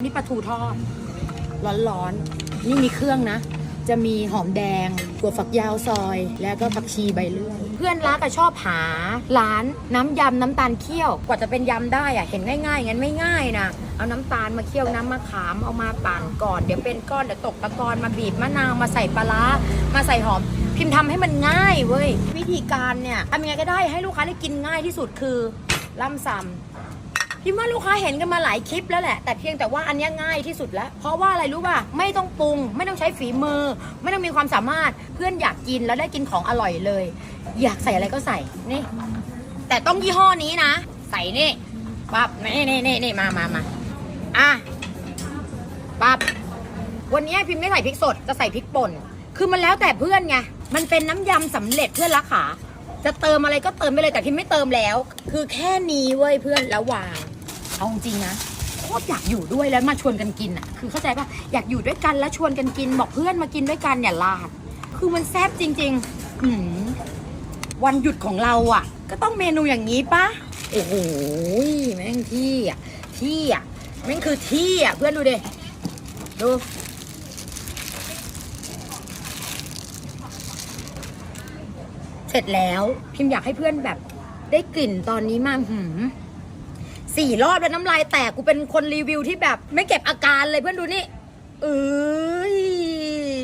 นี่ปลาทูทอดร้อนๆนี่มีเครื่องนะ จะมีหอมแดงถั่วฝักยาวซอย แล้วก็ผักชีใบเลื่อยเพื่อนรักอะชอบหาร้านน้ำยำน้ำตาลเคี่ยว กว่าจะเป็นยำได้อะเห็นง่ายๆงั้นไม่ง่ายนะเอาน้ำตาลมาเคี่ยวน้ำมะขามเอามาปั่นก่อนเดี๋ยวเป็นก้อนเดี๋ยวตกตะกอนมาบีบมะนาวมาใส่ปลาร้ามาใส่หอม พิมพ์ทำให้มันง่ายเว้ยวิธีการเนี่ยทำยังไงก็ได้ให้ลูกค้าได้กินง่ายที่สุดคือล่ำซำ พิมว่าลูกค้าเห็นกันมาหลายคลิปแล้วแหละ แต่เพียงแต่ว่าอันนี้ง่ายที่สุดแล้ว เพราะว่าอะไรรู้ป่ะไม่ต้องปรุง ไม่ต้องใช้ฝีมือ ไม่ต้องมีความสามารถเพื่อนอยากกินแล้วได้กินของอร่อยเลย อยากใส่อะไรก็ใส่นี่ แต่ต้องยี่ห้อนี้นะ ใส่นี่ปั๊บนี่นี่นี่นี่มามามาอะปั๊บวันนี้พิมไม่ใส่พริกสดจะใส่พริกป่น คือมันแล้วแต่เพื่อนไงมันเป็นน้ำยำสำเร็จเพื่อนรักขาจะเติมอะไรก็เติมไปเลยแต่พิมไม่เติมแล้ว คือแค่นี้เว้ยเพื่อนแล้ววาง เอาจริงนะโคตรอยากอยู่ด้วยแล้วมาชวนกันกินอะ คือเข้าใจปะอยากอยู่ด้วยกันแล้วชวนกันกิน บอกเพื่อนมากินด้วยกันอย่าลาด คือมันแซ่บจริง ๆ อืมวันหยุดของเราอะ ก็ต้องเมนูอย่างนี้ปะโอ้โหแม่งที่อะที่อะแม่งคือที่อะเพื่อนดูดิดูเสร็จแล้วพิมพ์อยากให้เพื่อนแบบได้กลิ่นตอนนี้มาหืม สี่รอบแล้วน้ำลายแตกกูเป็นคนรีวิวที่แบบ ไม่เก็บอาการเลยเพื่อนดูนี่เอ้ย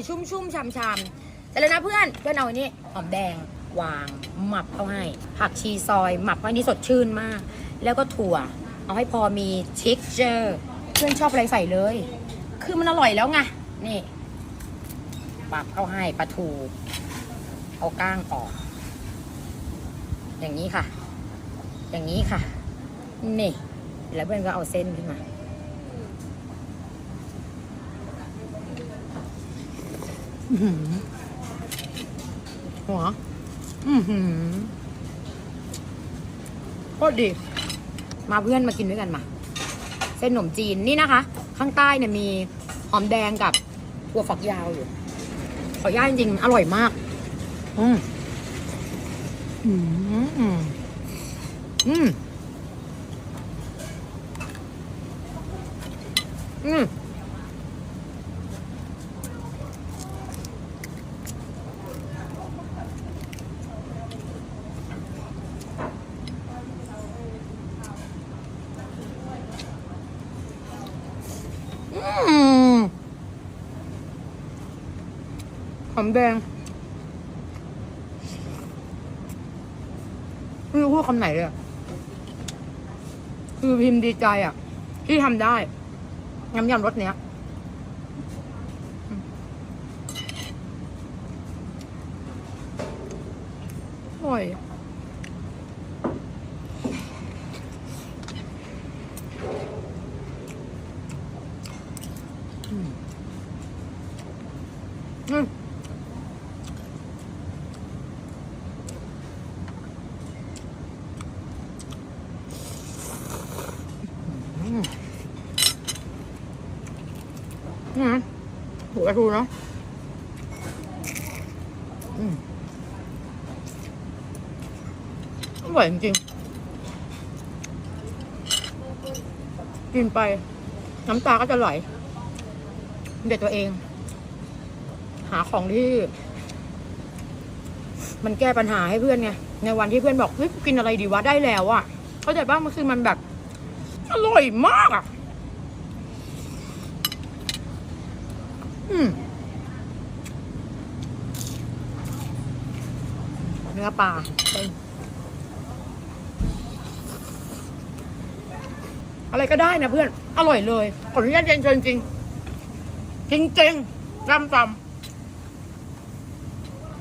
ชุ่มชุ่มๆฉ่ำฉ่ำแต่เลยนะเพื่อนเพื่อนเอาอันนี้หอมแดงวางหมับเข้าให้ผักชีซอย หมับเข้าให้นี่สดชื่นมาก แล้วก็ถั่ว เอาให้พอมีชิคเจอร์เพื่อนชอบอะไรใส่เลย คือมันอร่อยแล้วไงนี่ปับเข้าให้ปลาทูเอาก้างออก อย่างนี้ค่ะ อย่างนี้ค่ะ นี่ แล้วเพื่อนก็เอาเส้นขึ้นมาอื้อหือหัวอือหือโคตรดี มาเพื่อนมากินด้วยกันมา เส้นขนมจีนนี่นะคะ ข้างใต้เนี่ยมีหอมแดงกับถั่วฝักยาวอยู่ขออนุญาตจริงๆ อร่อยมาก อืม อืม อืม อืมอืมหอมแดงไม่รู้พูดคำไหนเลยอะคือพิมพ์ดีใจอะ ที่ทำได้ น้ำยำรสเนี้ยอืมอร่อยอืมอืม อืม อืมหัวปลาทูเนาะอืมอร่อยจริงกินไป น้ำตาก็จะไหลเด็ดตัวเอง หาของที่ มันแก้ปัญหาให้เพื่อนไงในวันที่เพื่อนบอกเฮ้ยกินอะไรดีวะได้แล้วอะเข้าใจบ้างมันคือมันแบบ อร่อยมากอะ เนื้อปลาอะไรก็ได้นะเพื่อน อร่อยเลยขออนุญาตเย็นจริงจริงจริงๆจำจำ